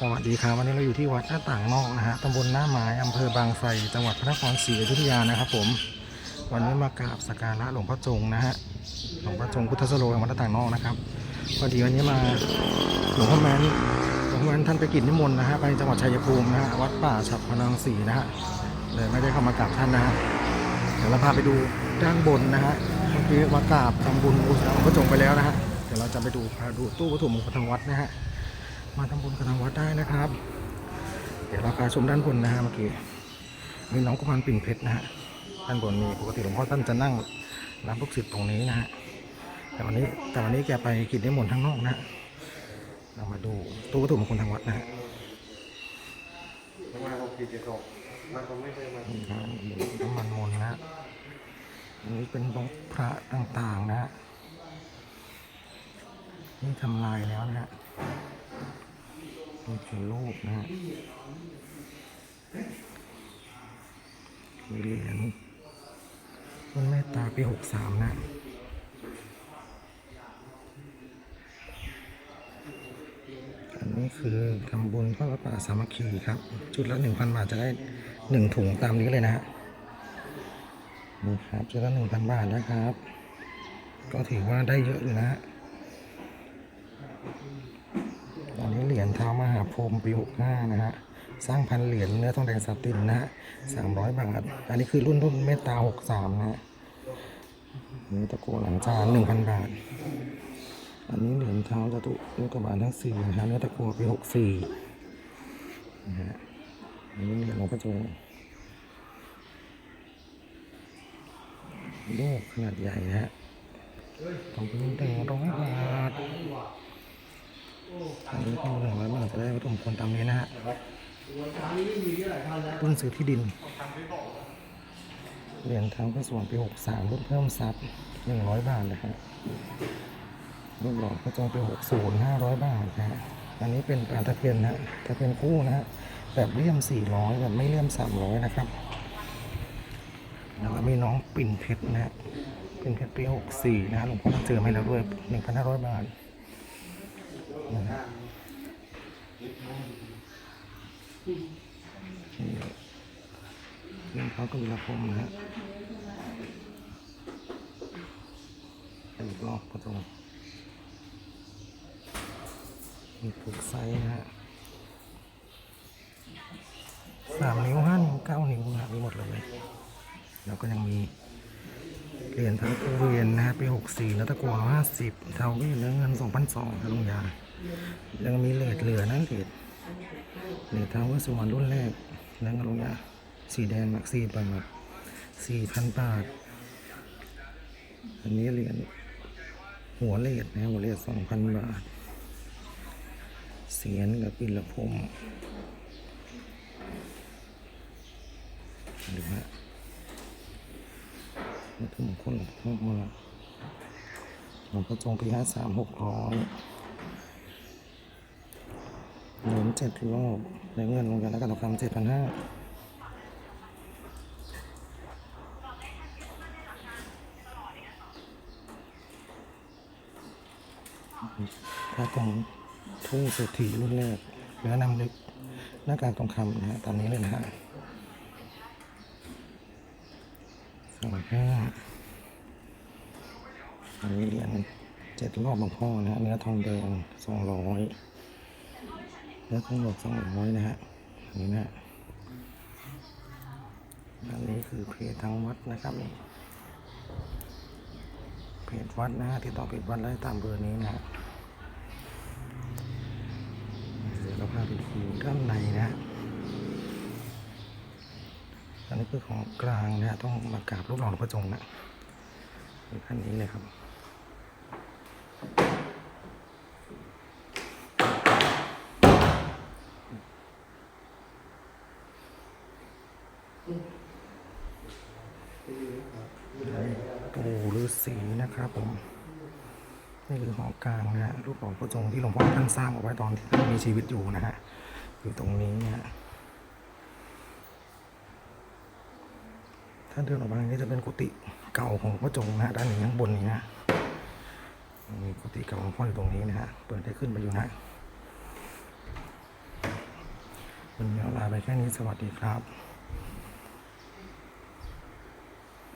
สวัสดีครับวันนี้เราอยู่ที่วัดหน้าต่างนอกนะฮะตำบลหน้าไม้อำเภอบางไทรจังหวัดพระนครศรีอยุธยานะครับผม วันนี้มากราบสักการะหลวงพ่อจงนะฮะหลวงพ่อจงพุทธสโลแห่งวัดหน้าต่างนอกนะครับพอดีวันนี้มาหลวงพ่อแมนหลวงพ่อแมนท่านไปกิจนิมนต์นะฮะไปจังหวัดชัยภูมินะฮะวัดป่าฉับพนังศรีนะฮะเลยไม่ได้เข้ามากราบท่านนะฮะเดี๋ยวเราพาไปดูด้านบนนะฮะเมื่อกี้มากราบทำบุญบูชาหลวงพ่อจงไปแล้วนะฮะเดี๋ยวเราจะไปดูพาดูตู้วัตถุมงคลทางวัดนะฮะ มาทำบุญกับทางวัดได้นะครับ เดี๋ยวเราพาชมด้านบนนะฮะเมื่อกี้มีน้องกุมารปิ่นเพชรนะฮะด้านบนมีปกติหลวงพ่อท่านจะนั่งรับลูกศิษย์ตรงนี้นะฮะแต่วันนี้แต่วันนี้แกไปกิจนิมนต์ข้างนอกนะฮะเรามาดูตู้วัตถุมงคลทางวัดนะฮะมาหกสี่เจ็ดหกมาก็ไม่เคยมาน้ำมันมนนะฮะอันนี้เป็นบล็อกพระต่างๆนะฮะนี่ทำลายแล้วนะฮะ นี่คือรูปนะฮะมีเหรียญต้นเมตตาปีหกสามนะอันนี้คือทำบุญพระวัดป่าสามัคคีครับ ชุดละหนึ่งพันบาทจะได้หนึ่งถุงตามนี้เลยนะฮะนี่ครับชุดละหนึ่งพันบาทนะครับ ก็ถือว่าได้เยอะเลยนะฮะ ญเท้ามหาพรมปีหกห้านะฮะ สร้างพันเหรียญเนื้อทองแดงสตินนะฮะสามร้อยบาท อันนี้คือรุ่นรุ่นเมตตาหกสามนะฮะนี่ตะโกหลังจานหนึ่งพันบาท อันนี้เหรียญเท้าจตุลูกกระบาลทั้งสี่นะฮะเนื้อตะโกปีหกสี่นะฮะอันนี้เหรียญหลวงพ่อโจลูกขนาดใหญ่นะฮะต้องเป็นแดงร้อยบาท อันนี้ก็หนึ่งร้อยบาทจะได้วัตถุมงคลตามนี้นะฮะรุ่นซื้อที่ดิน เหรียญทางพระสวนปีหกสามรุ่นเพิ่มทรัพย์หนึ่งร้อยบาทนะฮะรุ่นหลอดพระจองปีหกศูนย์ห้าร้อยบาทนะฮะอันนี้เป็นปลาตะเพียนนะฮะตะเพียนคู่นะฮะแบบเลี่ยมสี่ร้อยแบบไม่เลี่ยมสามร้อยนะครับแล้วก็มีน้องปิ่นเพชรนะฮะปิ่นเพชรปีหกสี่นะฮะหลวงพ่อเจอมาแล้วด้วยหนึ่งพันห้าร้อยบาท นะฮะนี่ เรื่องเขาก็มีละคมนะฮะอีกรอบก็ตรงมีถูกไซนะฮะสามนิ้วห้านิ้วเก้านิ้วนะมีหมดเลย แล้วก็ยังมีเหรียญทั้งเวียนนะฮะปีหกสี่แล้วตะกัวห้าสิบเท่าก็เนื้อเงินสองพันสองครับลุงยา ยังมีเหลทเหลือนะเลท เลทเท้าวสวรรค์รุ่นแรกนื้อเงินลุงยาสีแดงหนักสี่บาทสี่พันบาท อันนี้เหรียญหัวเลทนะหัวเลทสองพันบาท เสียนกับปิลพรมดูฮะวัตถุมงคลหลวงพ่อมาหลวงพ่อจงปีห้าสามหกร้อย เจ็ดรอบในเงินลงกันแล้วกันทองคำเจ็ดพันห้าถ้าตรงทุ่งเศรษฐีรุ่นแรกเนื้อนำลึกหน้ากากทองคำนะฮะตามนี้เลยนะฮะสองห้าอันนี้เหรียญเจ็ดรอบหลวงพ่อนะฮะเนื้อทองแดงสองร้อย เนื้อทองหลอกสองร้อยนะฮะนนี้นะฮะอันนี้คือเพจทางวัดนะครับนี่เพจวัดนะฮะติดต่อเพจวัดได้ตามเบอร์นี้นะฮะเดี๋ยวเราพาไปดูด้านในนะฮะอันนี้คือของกลางนะฮะต้องมากราบรูปหล่อพ่อจงนะนี่ขั้นนี้เลยครับ ปู่ ฤาษีนะครับผมนี่คือหอกลางนะฮะรูปหล่องพ่อจงที่หลวงพ่อท่านสร้างเอาไว้ตอนที่ท่านมีชีวิตอยู่นะฮะอยู่ตรงนี้นะฮะถ้าเดินออกมาทางนี้จะเป็นกุฏิเก่าของพ่อจงนะฮะด้านนี้ข้างบนนี้นะมีกุฏิเก่าของพ่ออยู่ตรงนี้นะฮะเปิดได้ขึ้นไปอยู่นะวันนี้เอาลาไปแค่นี้สวัสดีครับ